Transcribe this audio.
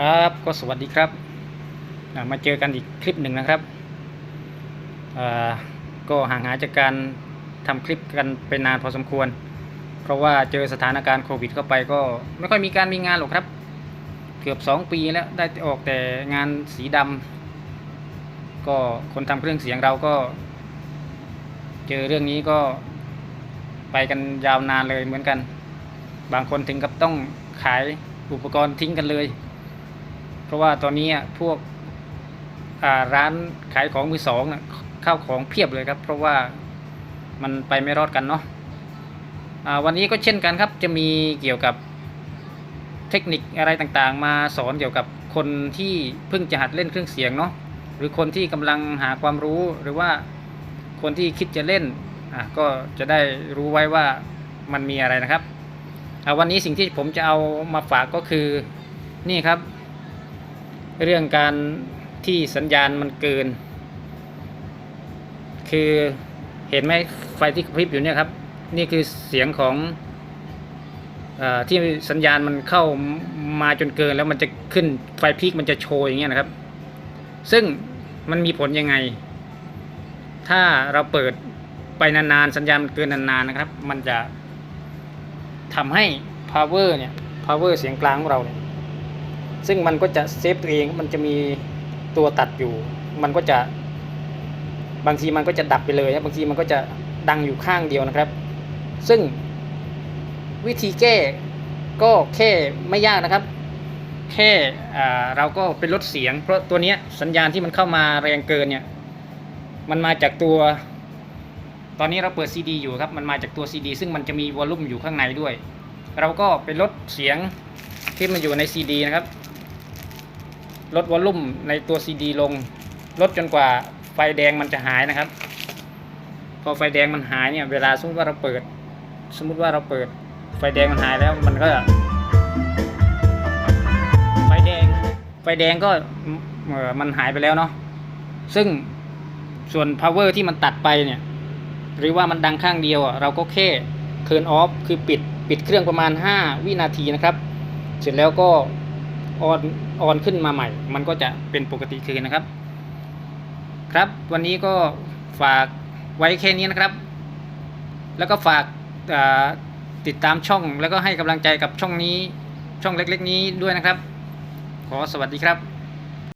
ครับก็สวัสดีครับมาเจอกันอีกคลิปหนึ่งนะครับก็ห่างหายจากการทำคลิปกันไปนานพอสมควร เพราะว่าเจอสถานการณ์โควิดเข้าไปก็ไม่ค่อยมีการมีงานหรอกครับ เกือบ 2 ปีแล้วได้ออกแต่งานสีดำก็คนทำเครื่องเสียงเราก็ เจอเรื่องนี้ก็ไปกันยาวนานเลยเหมือนกัน บางคนถึงกับต้องขายอุปกรณ์ทิ้งกันเลย เพราะว่าตอนนี้พวกร้านขายของมือสองนะข้าวของเพียบเลยครับ เพราะว่ามันไปไม่รอดกันเนาะวันนี้ก็เช่นกันครับจะมีเกี่ยวกับเทคนิคอะไรต่างๆ มาสอนเกี่ยวกับคนที่เพิ่งจะหัดเล่นเครื่องเสียงเนาะหรือคนที่กำลังหาความรู้หรือว่าคนที่คิดจะเล่นอะก็จะได้รู้ไว้ว่ามันมีอะไรนะครับวันนี้สิ่งที่ผมจะเอามาฝากก็คือนี่ครับ เรื่องการที่สัญญาณมันเกิน คือเห็นไหมไฟที่กระพริบอยู่เนี่ยครับ นี่คือเสียงของอที่สัญญาณมันเข้ามาจนเกินแล้วมันจะขึ้นไฟพีกมันจะโชว์อย่างเงี้ยนะครับ ซึ่งมันมีผลยังไง ถ้าเราเปิดไปนานๆ สัญญาณมันเกินนานๆนะครับ มันจะทำให้ power เนี่ย power เสียงกลางของเราเนี่ย ซึ่งมันก็จะเซฟตัวเองมันจะมีตัวตัดอยู่ มันก็จะ บางทีมันก็จะดับไปเลยนะบางทีมันก็จะดังอยู่ข้างเดียวนะครับ ซึ่งวิธีแก้ก็แค่ไม่ยากนะครับ แค่เราก็เป็นลดเสียง เพราะตัวนี้สัญญาณที่มันเข้ามาแรงเกินเนี่ย มันมาจากตัว ตอนนี้เราเปิดซีดีอยู่ครับ มันมาจากตัวซีดีซึ่งมันจะมีวอลลุ่มอยู่ข้างในด้วย เราก็ไปลดเสียงที่มันอยู่ในซีดีนะครับ ลดวอลลุ่มในตัวซีดีลง ลดจนกว่าไฟแดงมันจะหายนะครับ พอไฟแดงมันหายเนี่ย เวลาสมมติว่าเราเปิด สมมติว่าเราเปิด ไฟแดงมันหายแล้วมันก็ ไฟแดง ไฟแดงก็มันหายไปแล้วเนาะ ซึ่งส่วน power ที่มันตัดไปเนี่ย หรือว่ามันดังข้างเดียวเราก็แค่ turn off คือปิด ปิดเครื่องประมาณ 5 วินาทีนะครับ เสร็จแล้วก็ ออนออนขึ้นมาใหม่ มันก็จะเป็นปกติคืนนะครับ ครับวันนี้ก็ฝากไว้แค่นี้นะครับ แล้วก็ฝากาติดตามช่องแล้วก็ให้กำลังใจกับช่องนี้ช่องเล็ก ๆ นี้ด้วยนะครับ ขอสวัสดีครับ